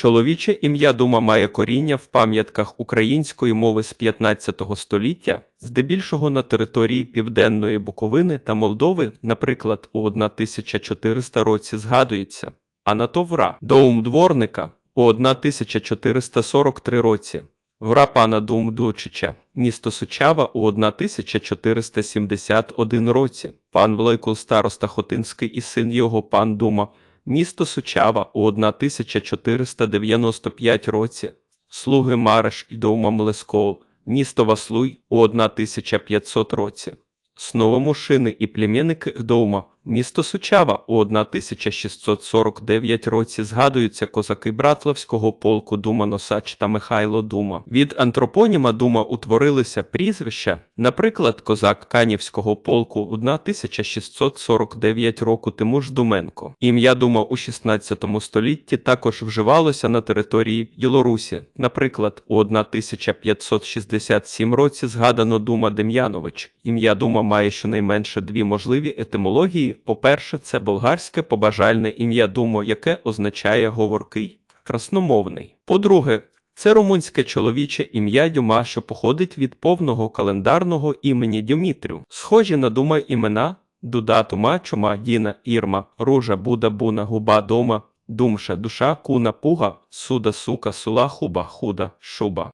Чоловіче ім'я Дума має коріння в пам'ятках української мови з 15 століття, здебільшого на території Південної Буковини та Молдови, наприклад, у 1400 році згадується Анатовра, Доум дворника у 1443 році. Вра пана Думдучича, місто Сучава у 1471 році, пан Великул староста Хотинський і син його пан Дума, місто Сучава у 1495 році, слуги Мареш і Доума Млесков, місто Васлуй у 1500 році. Сновомушини і племінники Гдоума, місто Сучава у 1649 році згадуються козаки Братлавського полку Дума Носач та Михайло Дума. Від антропоніма Дума утворилися прізвища, наприклад, козак Канівського полку 1649 року Тимуш Думенко. Ім'я Дума у 16 столітті також вживалося на території Білорусі. Наприклад, у 1567 році згадано Дума Дем'янович. Ім'я Дума має щонайменше дві можливі етимології. По-перше, це болгарське побажальне ім'я Думо, яке означає говоркий, красномовний. По-друге, це румунське чоловіче ім'я Дюма, що походить від повного календарного імені Дюмітрю. Схожі на Дума імена Дуда, Тума, Чума, Діна, Ірма, Ружа, Буда, Буна, Губа, Дома, Думша, Душа, Куна, Пуга, Суда, Сука, Сула, Хуба, Худа, Шуба.